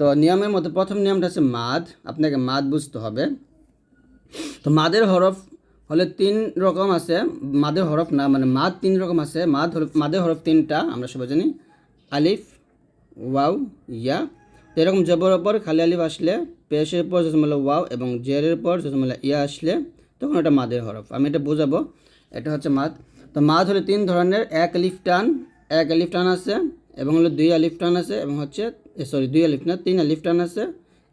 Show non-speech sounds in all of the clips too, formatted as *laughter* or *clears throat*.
তো নিয়মের মধ্যে প্রথম নিয়মটা হচ্ছে মাদ। আপনাকে মাদ বুঝতে হবে। তো মাদের হরফ হলে তিন রকম আছে। মাদের হরফ না মানে মাদ তিন রকম আছে। মাদ হরফ মাদের হরফ তিনটা, আমরা সবাই জানি। আলিফ, ওয়াও, ইয়া। তো এরকম জবর ওপর খালি আলিফ আসলে, পেশের পর জসমলা ওয়াও এবং জেরের পর জসমলা ইয়া আসলে, তখন এটা মাদের হরফ। আমি এটা বোঝাবো। এটা হচ্ছে মাদ। তো মাদ হলে তিন ধরনের, এক আলিফ টান, এক আলিফ টান আছে এবং হলো দুই আলিফ টান আছে এবং হচ্ছে সরি দুই আলিফ না, তিন আলিফ আছে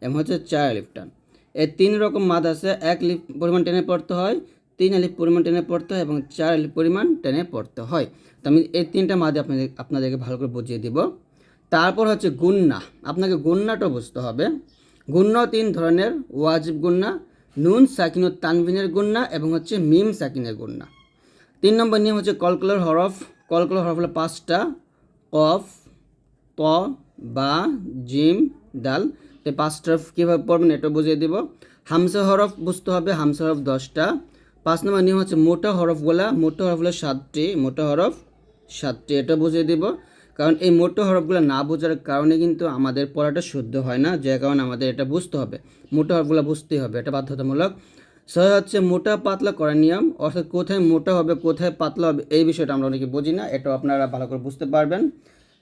এবং হচ্ছে চার আলিফ টান। এই তিন রকম মাদ আছে, এক লিফ পরিমাণ টেনে পড়তে হয়, তিন আলিফ পরিমাণ টেনে পড়তে হয় এবং চার আলিফ পরিমাণ টেনে পড়তে হয়। তো আমি এই তিনটা মাদে আপনাদের, আপনাদেরকে ভালো করে বুঝিয়ে দিব। তারপর হচ্ছে গুন্না, আপনাকে গুন্নাটা বুঝতে হবে। গুন্না তিন ধরনের, ওয়াজিব গুন্না, নুন, সাকিন ও তানবিনের গুন্না এবং হচ্ছে মিম সাকিনের গুন্না। তিন নম্বর নিয়ম হচ্ছে কলকলার হরফ কলকলার হরফ হলো পাঁচটা, কফ ত বা জিম দাল এই পাঁচটা কীভাবে পড়বেন এটা বুঝিয়ে দিব। হামসা হরফ বুঝতে হবে, হামসা হরফ দশটা। পাঁচ নম্বর নিয়ম হচ্ছে মোটা হরফগুলা, মোটা হরফ হলো সাতটি, মোটা হরফ সাতটি, এটা বুঝিয়ে দিব। কারণ এই মোটা হরফগুলো না বোঝার কারণে কিন্তু আমাদের পড়াটা শুদ্ধ হয় না, যে কারণে আমাদের এটা বুঝতে হবে। মোটা হরফগুলো বুঝতেই হবে, এটা বাধ্যতামূলক। ছয় হচ্ছে মোটা পাতলা করার নিয়ম, অর্থাৎ কোথায় মোটা হবে, কোথায় পাতলা হবে এই বিষয়টা আমরা অনেকে বুঝি না, এটাও আপনারা ভালো করে বুঝতে পারবেন।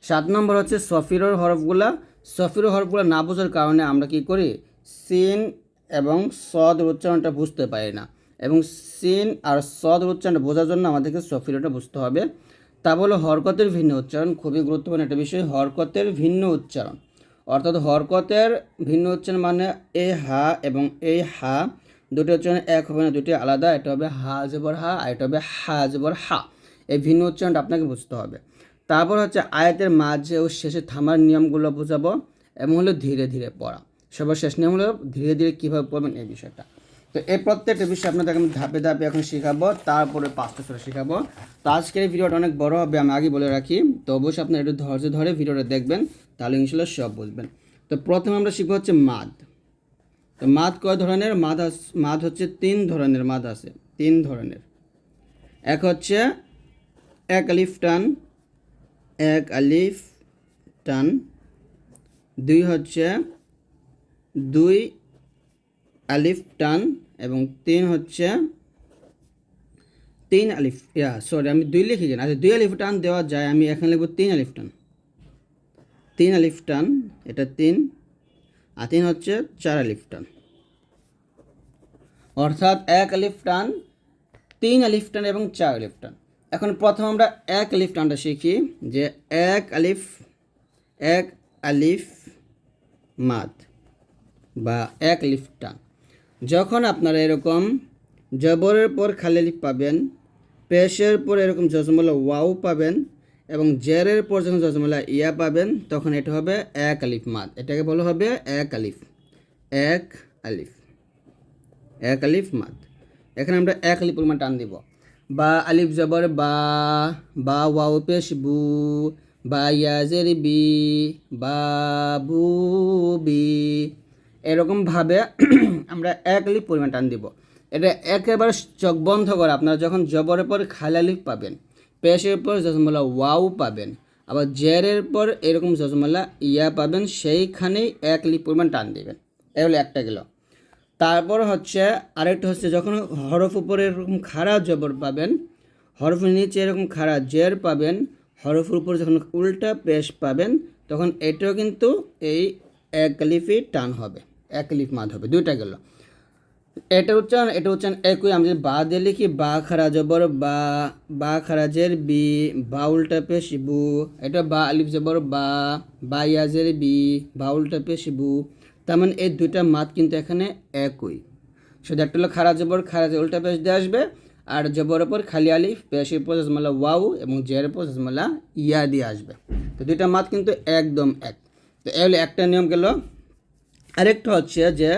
সাত নম্বর হচ্ছে সফিরর হরফগুলা। সফিরর হরফগুলো না বোঝার কারণে আমরা কি করি? সিন এবং সদ উচ্চারণটা বুঝতে পারি না। এবং সিন আর সদ উচ্চারণটা বোঝার জন্য আমাদেরকে সফিরটা বুঝতে হবে। তা বলে হরকতের ভিন্ন উচ্চারণ খুবই গুরুত্বপূর্ণ একটা বিষয়, হরকতের ভিন্ন উচ্চারণ। অর্থাৎ হরকতের ভিন্ন উচ্চারণ মানে এ, হা এবং এই, হা। দুটি উচ্চারণ এক হবে না, দুটি আলাদা। এটা হবে হা জবর হা। আর এটা হবে হা জবর হা। এই ভিন্ন উচ্চারণটা আপনাকে বুঝতে হবে। তারপর হচ্ছে আয়াতের মাঝে ও শেষে থামার নিয়মগুলো বোঝাবো এবং হলো ধীরে ধীরে পড়া। সবার শেষ নিয়ম হলো ধীরে ধীরে কীভাবে পড়বেন এই বিষয়টা। তো এই প্রত্যেকটা বিষয় আপনাদের আমি ধাপে ধাপে এখন শেখাবো, তারপরে পাঁচটা সরে শেখাবো। তো আজকের ভিডিওটা অনেক বড় হবে, আমি আগে বলে রাখি। তো অবশ্যই আপনার একটু ধৈর্য ধরে ভিডিওটা দেখবেন, তাহলে ইনশাল্লাহ সব বুঝবেন। তো প্রথমে আমরা শিখব হচ্ছে মাদ। তো মাদ কয় ধরনের? মাদ মাদ হচ্ছে তিন ধরনের মাদ আছে, তিন ধরনের। এক হচ্ছে এক আলিফ টান এক আলিফ টান দুই হচ্ছে দুই আলিফ টান এবং তিন হচ্ছে তিন আলিফ, ইয়া সরি আমি দুই লিখে গেলাম। আচ্ছা দুই আলিফ টান দেওয়া যায়, আমি এখানে লিখব তিন আলিফ টান। তিন আলিফ টান, এটা তিন, আর তিন হচ্ছে চার আলিফ টান। অর্থাৎ এক আলিফ টান, তিন আলিফ টান এবং চার আলিফ টান। এখন প্রথম আমরা এক আলিফ টানটা শিখি যে এক আলিফ এক আলিফ মাদ বা এক আলিফ টান। যখন আপনারা এরকম জবরের পর খালি আলিফ পাবেন, পেশের পর এরকম জজমলা ওয়াও পাবেন এবং জেরের পর যখন জজমলা ইয়া পাবেন, তখন এটা হবে এক আলিফ মাদ। এটাকে বলা হবে এক আলিফ এক আলিফ এক আলিফ মাদ। এখানে আমরা এক আলিফ পরিমাণ টান দিব। বা আলিফ জবর বা বা ওয়াও পেশ বু বা ইয়াজের বি বা বু বি এরকমভাবে আমরা এক আলিফ পরিমাণ টান দিব। এটা একেবারে চোখ বন্ধ করে আপনারা যখন জবরের পর খালি আলিফ পাবেন, পেশের পর জজমালা ওয়াও পাবেন, আবার জেরের পর এরকম জজমালা ইয়া পাবেন, সেইখানেই এক আলিফ পরিমাণ টান দিবেন। এ হলো একটা গেল। তারপর হচ্ছে আরেকটা হচ্ছে যখন হরফ উপরে এরকম খাড়া জবর পাবেন হরফের নিচে এরকম খাড়া জের পাবেন হরফের উপর যখন উল্টা পেশ পাবেন, তখন এটাও কিন্তু এই এক লিফই টান হবে, এক লিফ মাদ হবে, দুইটা গেল। এটা উচ্চারণ এটা উচ্চারণ একই, আমি যদি বা দিয়ে লিখি, বা খারা জবর, বা বা খারাজের বি, বা উল্টা পেশ এটা বা আলিফ জবর, বা বা ইয়াজের বি, বা উল্টা পেশ তার মানে এই দুইটা মাত কিন্তু এখানে একই। শুধু একটা হলো খারা জবর খারাজের উল্টা পেশ দিয়ে আসবে, আর জবর ওপর খালি আলিফ পেশের পর জজমালা ওয়াউ এবং জের পর জজমালা ইয়া দিয়ে আসবে। তো দুইটা মাত কিন্তু একদম এক। তো এই হলো একটা নিয়ম গেল। আরেকটা হচ্ছে যে,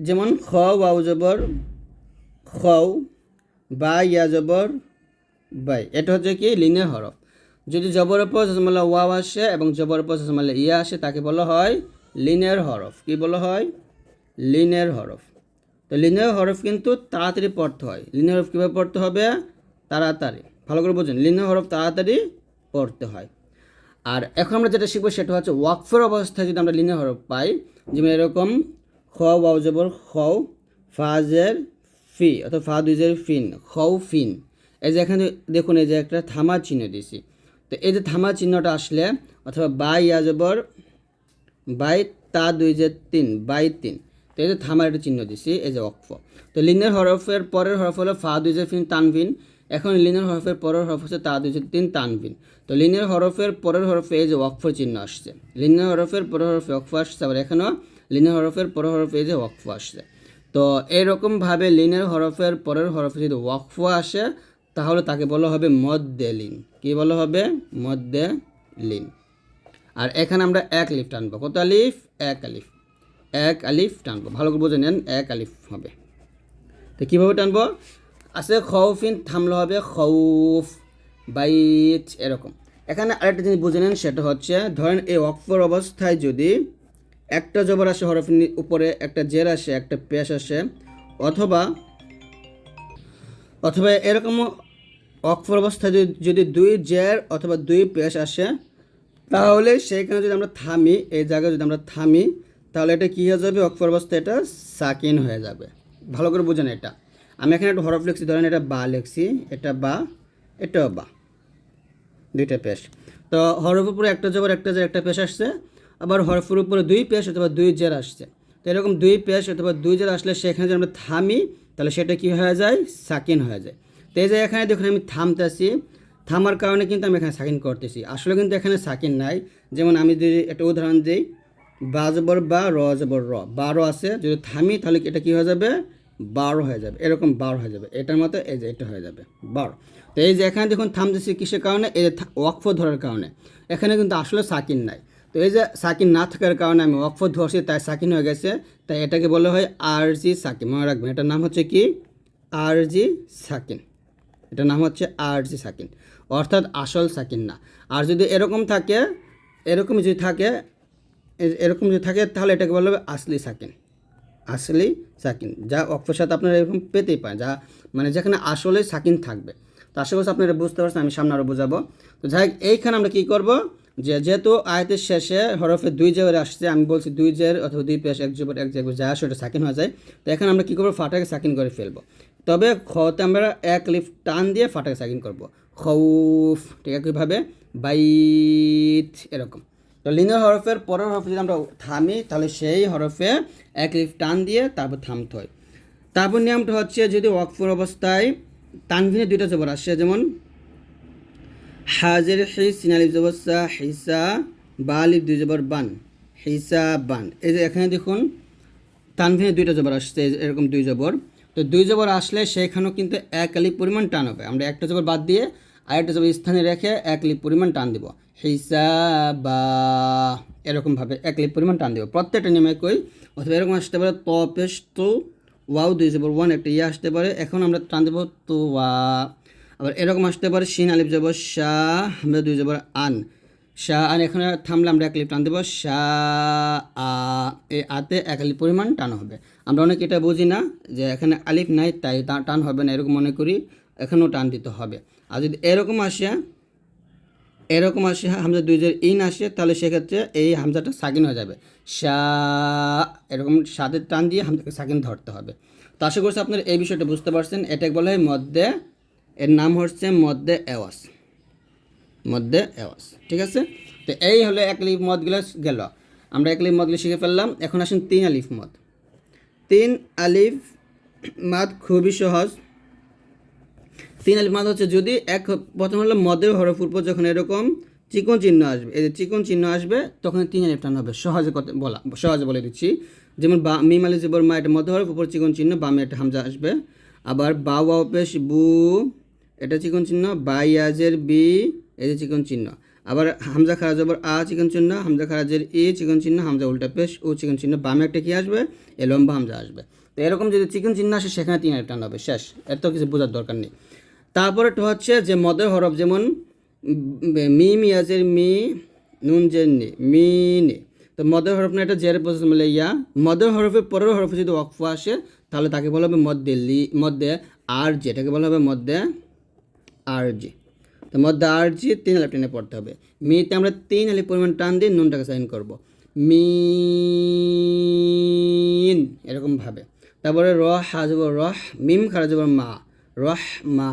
যেমন খ ওয়াও জবর, খও, বা, ইয়া জবর, বাই। এটা হচ্ছে কি? লিনের হরফ। যদি জবরের পর জজমালা ওয়াও আসে এবং জবরের পর জজমালা ইয়া আসে, তাকে বলা হয় লিনের হরফ। কি বলা হয়? লিনের হরফ। তো লিনের হরফ কিন্তু তাড়াতাড়ি পড়তে হয়। লিনের হরফ কীভাবে পড়তে হবে? তাড়াতাড়ি। ভালো করে বোঝেন। লিনের হরফ তাড়াতাড়ি পড়তে হয়। আর এখন আমরা যেটা শিখব সেটা হচ্ছে ওয়াকফের অবস্থায় যদি আমরা লিনের হরফ পাই, যেমন এরকম খ ওয়াও জবর, খও, ফাজের ফি অথবা ফা দুইজের ফিন, খও, ফিন। এই যে এখানে দেখুন, এই যে একটা থামা চিহ্ন দিয়েছি। তো এই যে থামা চিহ্নটা আসলে, অথবা বাই ইয়া জবর বাই তা দুই যে তিন, বাই তিন। তো এই যে থামার একটা চিহ্ন দিছি, এই যে অক্ফ তো লিনের হরফের পরের হরফ হলো ফা দুই যে ফিন তানভিন। এখন লিনের হরফের পরের হরফ হচ্ছে তা দুই যে তিন তানভিন। তো লিনের হরফের পরের হরফে এই যে ওয়াকফ চিহ্ন আসছে। লিনের হরফের পরের হরফে ওয়াকফ আসছে, আবার এখানেও লিনের হরফের পরের হরফে এই যে ওয়াকফ আসছে। তো এরকমভাবে লিনের হরফের পরের হরফে যদি ওয়াকফ আসে, তাহলে তাকে বলা হবে মদ্দে লিন কী বলা হবে? মদ্দে লিন আর এখানে আমরা এক আলিফ টানবো। কত আলিফ? এক আলিফ। এক আলিফ টানবো। ভালো করে বুঝে নেন, এক আলিফ হবে। তো কীভাবে টানবো? আছে খৌফিন, থামলে হবে খৌফ বাইট এরকম। এখানে আরেকটা জিনিস বুঝে নেন, সেটা হচ্ছে, ধরেন এই অক্ষর অবস্থায় যদি একটা জবর আসে হরফের উপরে, একটা জের আসে, একটা পেশ আসে, অথবা অথবা এরকম অক্ষর অবস্থায় যদি দুই জের অথবা দুই পেশ আসে তাহলে সেইখানে যদি আমরা থামি, এই জায়গায় যদি আমরা থামি, তাহলে এটা কী হয়ে যাবে? অক্ষর অবস্থায় এটা সাকিন হয়ে যাবে। ভালো করে বুঝেন এটা। আমি এখানে একটা হরফ লিখছি, ধরেন এটা বা লিখছি, এটা বা, এটাও বা। দুইটা পেশ। তো হরফের উপরে একটা জবর, একটা জের, একটা পেশ আসছে। আবার হরফের উপরে দুই পেশ অথবা দুই জের আসছে। তো এরকম দুই পেশ অথবা দুই জের আসলে সেখানে যদি আমরা থামি, তাহলে সেটা কি হয়ে যায়? সাকিন হয়ে যায়। তো এই যে এখানে দেখুন আমি থামতেছি। থামার কারণে কিন্তু আমি এখানে সাকিন করতেছি। আসলে কিন্তু এখানে সাকিন নাই। যেমন আমি যদি একটা উদাহরণ দিই বা জবর বা র জবর র। বারো আছে, যদি থামি তাহলে এটা কি হয়ে যাবে? বারো হয়ে যাবে। এরকম বারো হয়ে যাবে। এটার মতো এই যে এটা হয়ে যাবে। বারো। তো এই যে এখানে দেখুন থামতেছি কিসের কারণে? এই যে ওয়াকফ ধরার কারণে। এখানে কিন্তু আসলে সাকিন নাই। তো এই যে সাকিন না থাকার কারণে আমি ওয়াকফ ধরছি, তাই সাকিন হয়ে গেছে। তাই এটাকে বলা হয় আর জি সাকিন। মনে রাখবেন, এটার নাম হচ্ছে কি? আর জি সাকিন। এটার নাম হচ্ছে আর জি সাকিন। অর্থাৎ আসল সাকিন না। আর যদি এরকম থাকে এরকম যদি থাকে এরকম যদি থাকে, তাহলে এটাকে বলা হবে আসলি সাকিন। আসলি সাকিন, যা অক্ষর সাথে আপনারা এরকম পেতেই পারেন, যা মানে যেখানে আসলে সাকিন থাকবে। তো আশা করছি আপনারা বুঝতে পারছেন, আমি সামনে আরও বোঝাবো। তো যাই এইখানে আমরা কী করব যে যেহেতু আয়তের শেষে হরফে দুই জের আসছে, আমি বলছি দুই জের অথবা দুই পেশ, এক জবর এক জের যা আসে ওটা সাকিন হয়ে যায়। তো এখানে আমরা কী করব? ফাটাকে সাকিন করে ফেলব। তবে খতে আমরা এক লিফ টান দিয়ে ফাটাকে সাকিন করব। খৌফ, ঠিক আছে? কীভাবে? বাইট এরকম। তো লিনের হরফের পরের হরফে যদি আমরা থামি, তাহলে সেই হরফে এক লিফ টান দিয়ে তারপর থামতে হয়। তারপর নিয়মটা হচ্ছে যদি ওয়াকফুর অবস্থায় তানভিনে দুইটা জবর আসে, যেমন, হাজের হি সিনালিফ জবর সা, হিসা, বা আলিফ দুই জবর বান, হিসা, বান। এই যে এখানে দেখুন তানভিনে দুইটা জবর আসছে এরকম দুই জবর। তো দুই জবর আসলে সেখানেও কিন্তু এক আলিফ পরিমাণ টান হবে। আমরা একটা জবর বাদ দিয়ে আরেকটা জবর স্থানে রেখে এক লিপ পরিমাণ টান দিব। হিসাবা। এরকমভাবে এক লিপ পরিমাণ টান দিব। প্রত্যেকটা নিয়মে কই অথবা এরকম আসতে পারে ত পেশ তো ওয়াও দুই জবর ওয়ান একটা ইয়ে আসতে পারে। এখন আমরা টান দেবো তো ওয়া। আবার এরকম আসতে পারে, শিন, আলিফ যাব শাহ আমরা দুই জবর, আন। শাহ আন এখানে থামলে আমরা এক লিপ টান দেবো শাহ আ। এই আতে এক লিপ পরিমাণ টান হবে। আমরা অনেক এটা বুঝি না যে এখানে আলিফ নাই, তাই টান হবে না, এরকম মনে করি। এখানেও টান দিতে হবে। আর যদি এরকম আসে এরকম আসে হামজা দুই যে ইন আসে তাহলে সেক্ষেত্রে এই হামজাটা সাকিন হয়ে যাবে। সা, এরকম সাদের টান দিয়ে হামজাকে সাকিন ধরতে হবে। তো আশা করছি আপনারা এই বিষয়টা বুঝতে পারছেন। এটাকে বলা হয় মধ্যে এর নাম হচ্ছে মধ্যে এওয়াস। মধ্যে এওয়াজ ঠিক আছে? তো এই হলো এক লিফ মদগুলো গেল আমরা এক লিফ মদগুলো শিখে ফেললাম। এখন আসেন তিন আলিফ মদ। তিন আলিফ মাদ খুবই সহজ। তিন আলিফ মাদ হচ্ছে যদি এক প্রথম হলো মদের হরফ উপর যখন এরকম চিকন চিহ্ন আসবে, এই যে চিকন চিহ্ন আসবে, তখন তিন আলিফ টান হবে সহজে কথা বলা সহজে বলে দিচ্ছি। যেমন বা মিম আলি জবর মা এটা মধ্য হরফ উপর চিকন চিহ্ন, বামে একটা হামজা আসবে। আবার বা ওয়াও পেশ বু, এটা চিকন চিহ্ন বাইয়াজের বি, এই যে চিকন চিহ্ন। আবার হামজা খারাজ জবর আ চিকন চিহ্ন, হামজা খারাজের এ চিকন চিহ্ন, হামজা উল্টা পেশ ও চিকন চিহ্ন, বামে একটা কি আসবে? এ লম্বা হামজা আসবে। তো এরকম যদি চিকন চিহ্ন আসে, সেখানে তিন আলিফ টান হবে শেষ এত কিছু বোঝার দরকার নেই। তারপরে তো হচ্ছে যে মদের হরফ যেমন মি মিয়াজের মি, নুন জের নি, মি, নে। তো মদের হরফ না, এটা জের পজিশন মিলে ইয়া। মদের হরফের পরের হরফে যদি অক্ফ আসে, তাহলে তাকে বলা হবে মধ্যে লি মধ্যে আর জি। এটাকে বলা হবে মধ্যে আর জি। তো মধ্যে আর জি, তিন আলিফ টেনে পড়তে হবে। মিতে আমরা তিন আলিফ পরিমাণ টান দিয়ে নুনটাকে সাইন করব। মিন এরকমভাবে তারপরে রহ, হাজব রহ, মিম খারা যাব মা, রহ মা।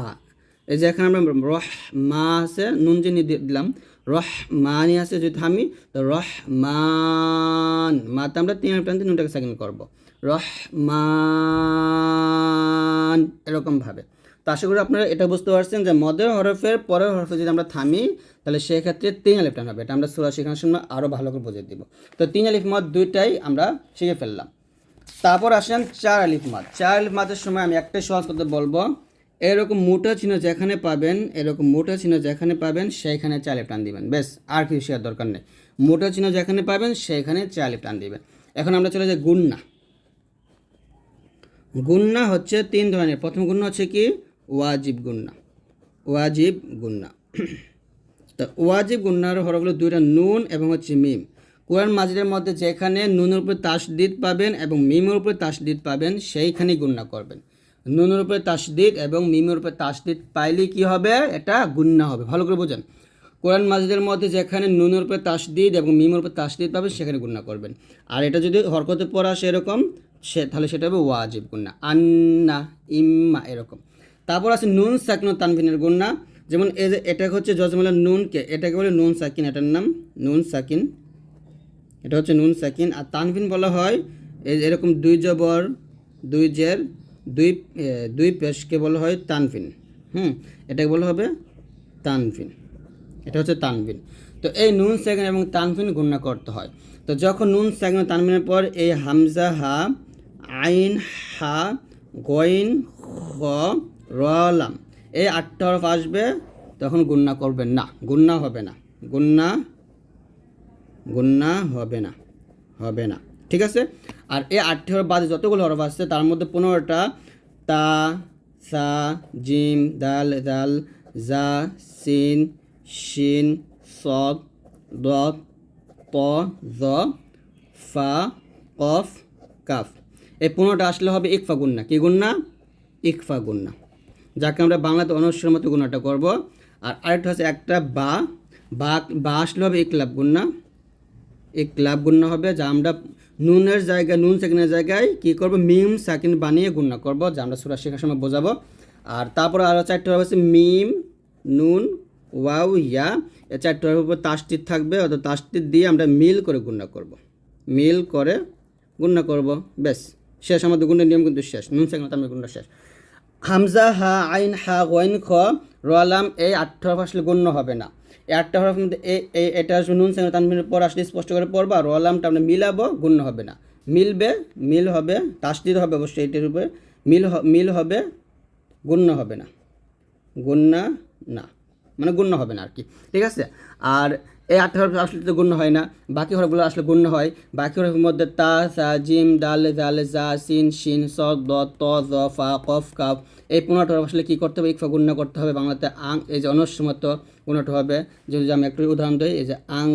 এই যে এখানে আমরা রহ মা আছে নুন যে নিয়ে দিলাম। রহ মানি আছে যদি থামি তো রহ মান মাতে আমরা তিন আলিফ টান দিয়ে নুনটাকে সাইন করব। রহমান, এরকমভাবে। তো আশা করি আপনারা এটা বুঝতে পারছেন যে মদের হরফের পরের হরফে যদি আমরা থামি, তাহলে সেক্ষেত্রে তিন আলিফ টান হবে। এটা আমরা সুরা শেখানোর সময় আরও ভালো করে বুঝিয়ে দিব। তো তিন আলিফ মদ দুইটাই আমরা শিখে ফেললাম। তারপর আসেন চার আলিফ মাদ। চার আলিফ মাদের সময় আমি একটাই সহজ করতে বলব এরকম মোটা চিহ্ন যেখানে পাবেন, এরকম মোটা চিহ্ন যেখানে পাবেন, সেইখানে আলিফ টান দিবেন। বেশ আর কিছু শেয়ার দরকার নেই। মোটা চিহ্ন যেখানে পাবেন, সেইখানে আলিফ টান দিবেন। এখন আমরা চলে যাই গুন্না। গুন্না হচ্ছে তিন ধরনের। প্রথম গুন্না হচ্ছে কি? ওয়াজিব গুন্না। ওয়াজিব গুন্না। *clears throat* তো ওয়াজিব গুন্নার হরফগুলো দুইটা, নুন এবং হচ্ছে মিম। কোরআন মাজিদের মধ্যে যেখানে নুনের উপরে তাসদিদ পাবেন এবং মিমের উপরে তাসদিদ পাবেন, সেইখানেই গুন্না করবেন। নুনের উপরে তাসদিদ এবং মিমের উপরে তাসদিদ পাইলে কি হবে? এটা গুন্না হবে। ভালো করে বোঝেন। কোরআন মাজিদের মধ্যে যেখানে নুনের উপরে তাসদিদ এবং মিমের উপরে তাসদিদ পাবেন সেখানে গুন্না করবেন। আর এটা যদি হরকতে পড়া সেরকম, সে তাহলে সেটা হবে ওয়াজিব গুন্না। আন্না, ইম্মা এরকম। তারপর আছে নুন, সাকিন তানভিনের গুন্না। যেমন এটা হচ্ছে জজমালা নুনকে, এটাকে বলে নুন সাকিন, এটার নাম নুন সাকিন। এটা হচ্ছে নুন সাকিন। আর তানভিন বলা হয় এরকম দুই জবর, দুই জের দুই দুই পেশকে বলা হয় তানফিন। হুম, এটাকে বলা হবে তানফিন। এটা হচ্ছে তানভিন তো এই নুন, সাকিন এবং তানফিন গুণনা করতে হয়। তো যখন নুন, সাকিন ও তানভিনের পর এই হামজা, হা, আইন, হা, গইন, খ রলাম এই আটটা হরফ আসবে, তখন গুণনা করবেন না। গুণনা হবে না। গুণনা গুন্না হবে না। হবে না। ঠিক আছে? আর এই আটটি হরফ বাদে যতগুলো হরফ আছে, তার মধ্যে পনেরোটা তা, সা, জিম, দাল দাল, জা, সিন, শিন সদ দ ত জ, ফা, কফ, কাফ। এই পনেরোটা আসলে হবে ইকফা গুন্না। কি গুন্না? ইকফা গুন্না। যাকে আমরা বাংলাতে অনুষ্ঠের মতো গুণাটা করব। আর আরেকটা হচ্ছে একটা বা। বা আসলে হবে ইকলাব গুন্না। ক্লাব গুণনা হবে, যা আমরা নুনের জায়গায়, নুন সাকিনের জায়গায় কী করব? মিম, সাকিন বানিয়ে গুণনা করব, যা আমরা সুরা শেখার সময় বোঝাবো। আর তারপরে আরও চারটে হবে হচ্ছে মিম, নুন, ওয়াও, ইয়া। এই চারটার উপর তাসটির থাকবে, অর্থাৎ তাসটির দিয়ে আমরা মিল করে গুণনা করব। মিল করে গুণনা করব বেশ শেষ, আমাদের গুণের নিয়ম কিন্তু শেষ। নুন, সাকিন, তার গুণনা শেষ। হামজা, হা, আইন, হা ওয়াইন খ রলাম এই আটটা আসলে গণ্য হবে না। আটটা হরফ এটা আসবে নুন সেখানে তানবিনের পর আসলে স্পষ্ট করে পড়বা রলামটা আমরা মিলাবো, গুণ হবে না। মিলবে, মিল হবে, তাসদিদ হবে অবশ্যই এটির উপরে, মিল মিল হবে গুণ্য হবে না। গুণ্য না মানে গুণ্য হবে না আর কি। ঠিক আছে? আর এই আটটা হরফ আসলে গুণ্য হয় না, বাকি হরফগুলো আসলে গুণ্য হয়। বাকি হরফের মধ্যে তা, সা, জিম, দাল, জাল, জা, সিন, শিন স দ ত, জ, ফা, কফ, কাফ, এই পনেরোটা হরফ আসলে কী করতে হবে? ইকফা গুণ্য করতে হবে। বাংলাতে আং, এই যে অনস্যমত গুণটা হবে। যদি আমি একটু উদাহরণ দিই, এই যে আং,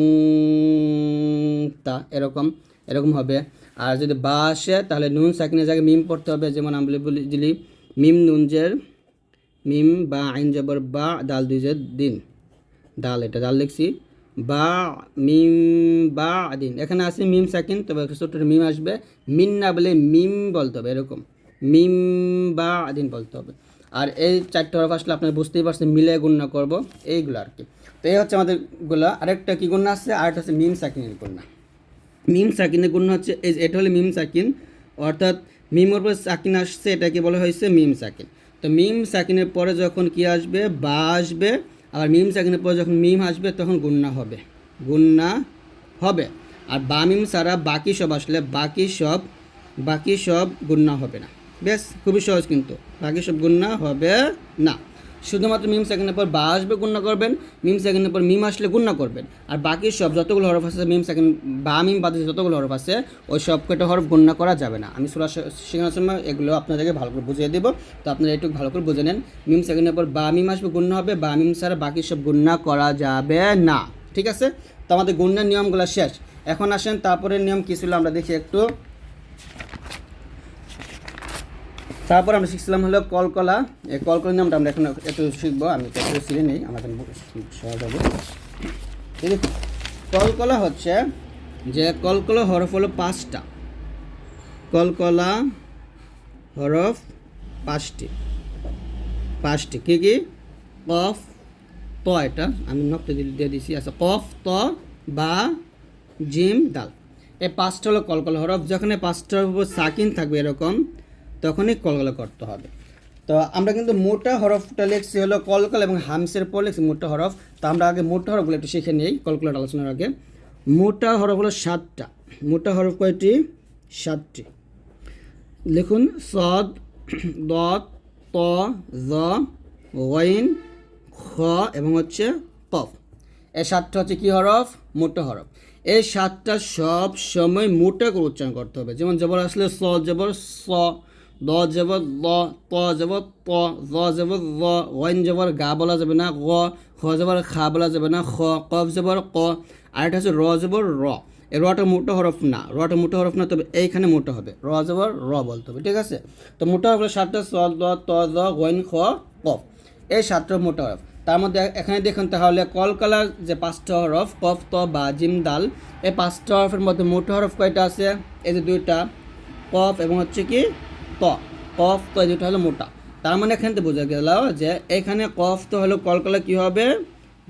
তা, এরকম এরকম হবে। আর যদি বা আসে, তাহলে নুন সাকিনের জায়গায় মিম পড়তে হবে। যেমন আমি বলি দিলি, মিম নুনজের, মিম বা আইন জবর বা, দাল দুই দিন। ডাল এটা ডাল লিখছি। বা মিম বা দিন এখানে আছে মিম সাকিন, তবে ছোট্ট মিম আসবে। মিন না বলে মিম বলতে হবে, এরকম। মিম বা দিন বলতে হবে। আর এই চারটে হরফ আসলে আপনারা বুঝতেই পারছেন, মিলে গুণনা করব এইগুলো আর কি। তো এই হচ্ছে আমাদেরগুলা আরেকটা কি গুণনা আছে? আরেকটা হচ্ছে মিম সাকিনের গুণনা মিম সাকিনের গুণ হচ্ছে, এই এটা হলো মিম সাকিন, অর্থাৎ মিমের উপর সাকিন আসছে, এটাকে বলা হয়েছে মিম সাকিন। তো মিম সাকিনের পরে যখন কি আসবে? বা আসবে। আর মিম সাকিনের পরে যখন মিম আসবে, তখন গুন্না হবে। গুন্না হবে। আর বা মিম ছাড়া বাকি সব আসলে বাকি সব বাকি সব গুন্না হবে না। বেশ, খুবই সহজ কিন্তু। বাকি সব গুন্না হবে না। শুধুমাত্র মিম সেকেন্ডের পর বা আসবে, গুণনা করবেন। মিম সেকেন্ডের পর মিম আসলে গুণনা করবেন। আর বাকি সব যতগুলো হরফ আছে, মিম সেকেন্ড, বা মিম বাদে যতগুলো হরফ আছে, ওই সব কটা হরফ গুণনা করা যাবে না। আমি সুরা শেখানোর সময় এগুলো আপনাদেরকে ভালো করে বুঝিয়ে দেবো। তো আপনারা একটু ভালো করে বুঝে নেন। মিম সেকেন্ডের পর বা মিম আসবে, গুণনা হবে। বা মিম ছাড়া বাকি সব গুণনা করা যাবে না। ঠিক আছে? তো আমাদের গুণনার নিয়মগুলো শেষ। এখন আসেন, তারপরের নিয়ম কী ছিল আমরা দেখি একটু। তারপর আমরা শিখছিলাম হলো কলকলা। এই কলকলার নামটা আমরা এখন একটু শিখব। আমি একটু শিখে নিই আমাদের সহজ হবে। দেখুন, কলকলা হচ্ছে যে কলকলা হরফ হলো পাঁচটা। কলকলা হরফ পাঁচটি। পাঁচটি কী কী? কফ ত এটা আমি নকটা দিয়ে দিছি। আচ্ছা কফ ত বা জিম দাল। এই পাঁচটা হলো কলকলা হরফ। যখন এই পাঁচটার সাকিন থাকবে এরকম তখনই কলকলা করতে হবে। তো আমরা কিন্তু মোটা হরফটা লিখছি হলো কলকল এবং হামসের পর লিখছি মোটা হরফ। তো আমরা আগে মোটা হরফগুলো একটু শিখে নিই কলকলাটা আলোচনার আগে। মোটা হরফ হলো সাতটা। মোটা হরফ কয়টি? সাতটি। লিখুন সদ দ ত ওয়াইন, খ এবং হচ্ছে কফ। এই সাতটা হচ্ছে কি হরফ? মোটা হরফ। এই সাতটা সব সময় মোটা করে উচ্চারণ করতে হবে। যেমন জবর আসলে স জবর স দ জবর দ ত জবর ত জ জবর জ ওয়াইন জবর গা বলা যাবে না গ, খ জবর খা বলা যাবে না খ, কফ জবর ক আর এটা হচ্ছে র জবর র এই রটা মোটা হরফ না রটা মোটা হরফ না, তবে এইখানে মোটা হবে। র জবর র বলতে হবে, ঠিক আছে? তো মোটা হলো সাতটা স দ ত, জ ওয়াইন খ, কফ। এই সাতটা মোটা হরফ তার মধ্যে এখানে দেখুন তাহলে কলকালার যে পাঁচটা হরফ কফ, ত, বা, জিম, দাল, এই পাঁচটা হরফের মধ্যে মোটা হরফ কয়টা আছে? এই যে দুইটা, কফ এবং হচ্ছে কি ত কফ তো যেটা হলো মোটা। তার মানে এখানে তো বোঝা গেল যে এখানে কফ তো হলো কলকলা কি হবে?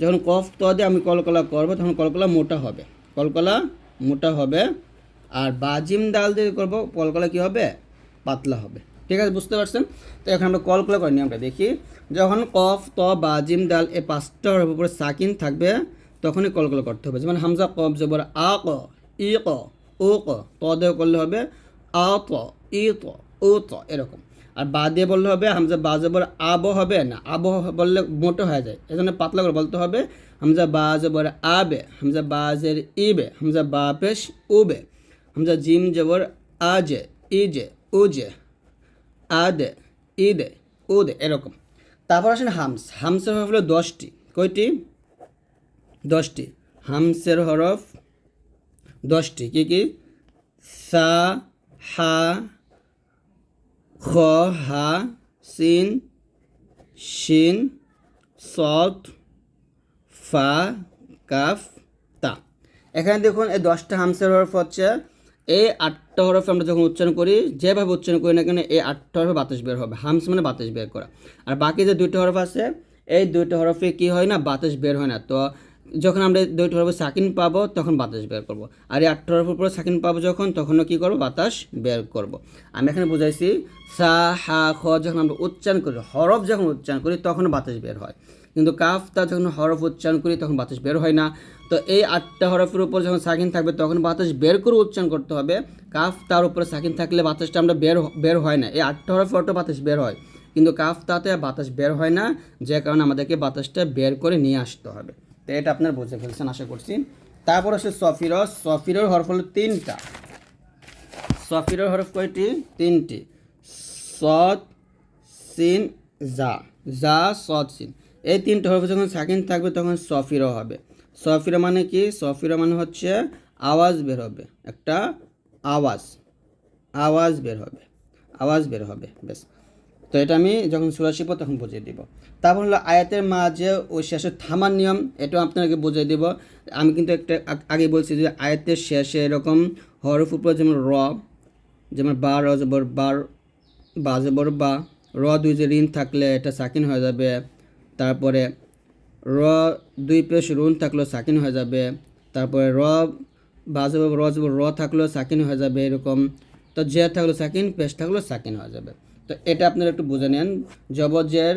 যখন কফ ত দিয়ে আমি কলকলা করব, তখন কলকলা মোটা হবে। কলকলা মোটা হবে। আর বাজিম ডাল দিয়ে করব, কলকলা কি হবে? পাতলা হবে। ঠিক আছে, বুঝতে পারছেন? তো এখন আমরা কলকলা করে, নিয়মটা দেখি। যখন কফ ত বাজিম ডাল এ পাঁচটা হরফের উপরে সাকিন থাকবে, তখনই কলকলা করতে হবে। যেমন হামজা কফ জবর আ ক, ই ক, ও ক, ত দিয়ে করলে হবে আ ত, ই ত। ও ত এরকম। আর বা দিয়ে বললে হবে, হামজা বা জবর আব হবে না। আব বললে মোটো হয়ে যায়। এজন্য পাতলা করে বলতে হবে, হামজা বা জবর আবে, হামজা বা জের ইবে, হামজা বা পেশ উবে, হামজা জিম জবর আজে, ইজে, উজে, আদে, ইদে, উদে, এরকম। তারপর আসেন হামস। হামসের হরফ হলো দশটি। কয়টি? দশটি। হামসের হরফ দশটি। কি কি? সা, হা খ, হা, সিন, শিন সদ ফা, কাফ, তা। এখানে দেখুন, এই দশটা হামসের হরফ হচ্ছে এই আটটা হরফ আমরা যখন উচ্চারণ করি, যেভাবে উচ্চারণ করি না কেন এই আটটা হরফে বাতাস বের হবে। হামস মানে বাতাস বের করা। আর বাকি যে দুইটা হরফ আছে, এই দুইটা হরফে কি হয় না, বাতাস বের হয় না। তো যখন আমরা দুইটা হরফে সাকিন পাবো, তখন বাতাস বের করব। আর এই আটটা হরফের সাকিন পাবো যখন, তখনও কী করব? বাতাস বের করব। আমি এখানে বুঝাইছি, সা, হা, খ যখন আমরা উচ্চারণ করি, হরফ যখন উচ্চারণ করি তখন বাতাস বের হয়। কিন্তু কাফ, তা যখন হরফ উচ্চারণ করি, তখন বাতাস বের হয় না। তো এই আটটা হরফের উপর যখন সাকিন থাকবে, তখন বাতাস বের করে উচ্চারণ করতে হবে। কাফ, তার উপরে সাকিন থাকলে বাতাসটা আমরা বের বের হয় না। এই আটটা হরফের অটো বাতাস বের হয়। কিন্তু কাফ, তাতে বাতাস বের হয় না, যে কারণে আমাদেরকে বাতাসটা বের করে নিয়ে আসতে হবে। তো এটা আপনার বুঝে ফেলছেন, আশা করছি। তারপর হচ্ছে সফিরস। সফিরর হরফ হলো তিনটা। সফিরর হরফ কয়টি? তিনটি। সদ সিন জা জা সদ সিন। এই তিনটে হরফ যখন সাকিন থাকবে, তখন সফিরো হবে। সফিরো মানে কি? সফিরো মানে হচ্ছে আওয়াজ বের হবে। একটা আওয়াজ। আওয়াজ বের হবে। আওয়াজ বের হবে। বেশ। তো এটা আমি যখন সুরা তখন বুঝিয়ে দিব। তারপর হলো আয়াতের মাঝে ও শেষে থামার নিয়ম, এটাও আপনাকে বুঝিয়ে দিব। আমি কিন্তু একটা আগে বলছি যে আয়াতের শেষে এরকম হরফ উপর যেমন র, যেমন বা, র জবর বার, বা জবর বা, র দুই যে ঋণ থাকলে এটা সাকিন হয়ে যাবে। তারপরে র দুই পেশ রুন থাকলেও সাকিন হয়ে যাবে। তারপরে র বা জবর, র র থাকলেও সাকিন হয়ে যাবে এরকম। তো যে থাকল সাকিন, পেশ থাকলেও সাকিন হয়ে যাবে। তো এটা আপনারা একটু বুঝে নেন। জবজের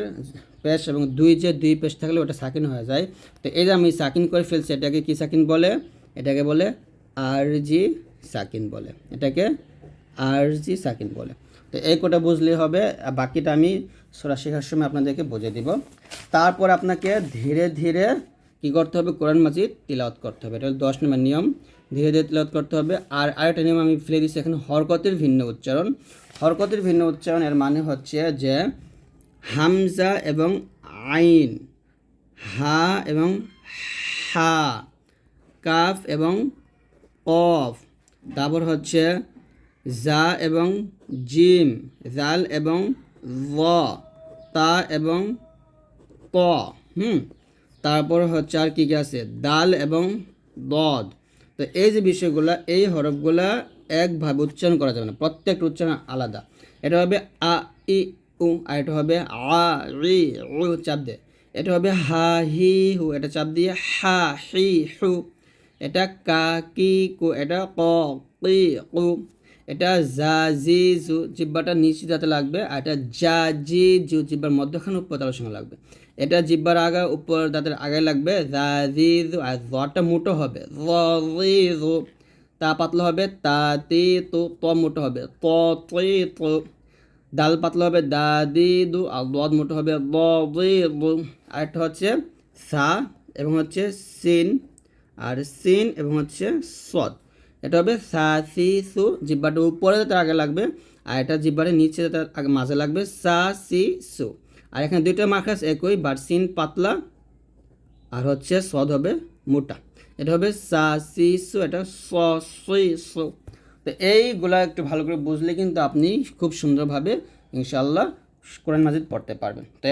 পেশ এবং দুই যে দুই পেশ থাকলে ওটা সাকিন হয়ে যায়। তো এই যে আমি সাকিন করে ফেলছি, এটাকে কি সাকিন বলে? এটাকে বলে আর জি সাকিন বলে। এটাকে আর জি সাকিন বলে। তো এই কোটা বুঝলেই হবে। বাকিটা আমি সোরা শেখার সময় আপনাদেরকে বুঝিয়ে দিব। তারপর আপনাকে ধীরে ধীরে কী করতে হবে? কোরআন মাজিদ তিলাওয়াত করতে হবে। এটা হলো দশ নম্বর নিয়ম। ধীরে ধীরে তিলাওয়াত করতে হবে। আর আরেকটা নিয়ম আমি ফেলে দিচ্ছি, এখানে হরকতের ভিন্ন উচ্চারণ। হরকতের ভিন্ন উচ্চারণ, এর মানে হচ্ছে যে হামজা এবং আইন, হা এবং হা, কাফ এবং কফ। তারপর হচ্ছে জা এবং জিম, জাল এবং ল তা এবং ত হুম? তারপর হচ্ছে আর কী কী আছে? দাল এবং দদ। তো এই যে বিষয়গুলো, এই হরফগুলা একভাবে উচ্চারণ করা যাবে না। প্রত্যেকটা উচ্চারণ আলাদা। এটা হবে আ, ই, উ, আর এটা হবে আ, রি, উ চাপ দে এটা হবে হা, হি, হু। এটা চাপ দিয়ে হা, হি, হু। এটা কা, কি, কু। এটা ক কি কু। এটা জা, জি, জু। জিব্বাটা নিচে যাতে লাগবে, আর এটা জা, জি, জু। জিব্বার মধ্যখানে উপর তালের সঙ্গে লাগবে। এটা জিব্বার আগা, উপর দাঁতের আগে লাগবে। আর জটা মোটো হবে। তা পাতলা হবে। তা তি তু ত মোটো হবে। ত তি ডাল পাতলা হবে। দা দি দু আর দদ মোটো হবে। দ দি দু আর একটা হচ্ছে সা এবং হচ্ছে সিন। আর সিন এবং হচ্ছে সদ। এটা হবে সা সি সু জিব্বাটা উপরে তার আগে লাগবে। আর এটা জিব্বাটা নিচে তার আগে মাঝে লাগবে সা সি সু আর এখানে দুইটা মার্কাস একই বাট সিন পাতলা। আর হচ্ছে সদ হবে মোটা। এটা হবে সা, সি, সু, এটা স, সি, সু। তো এইগুলা একটু ভালো করে বুঝলে কিন্তু আপনি খুব সুন্দরভাবে ইনশাল্লাহ কোরআন মাজিদ পড়তে পারবেন। তো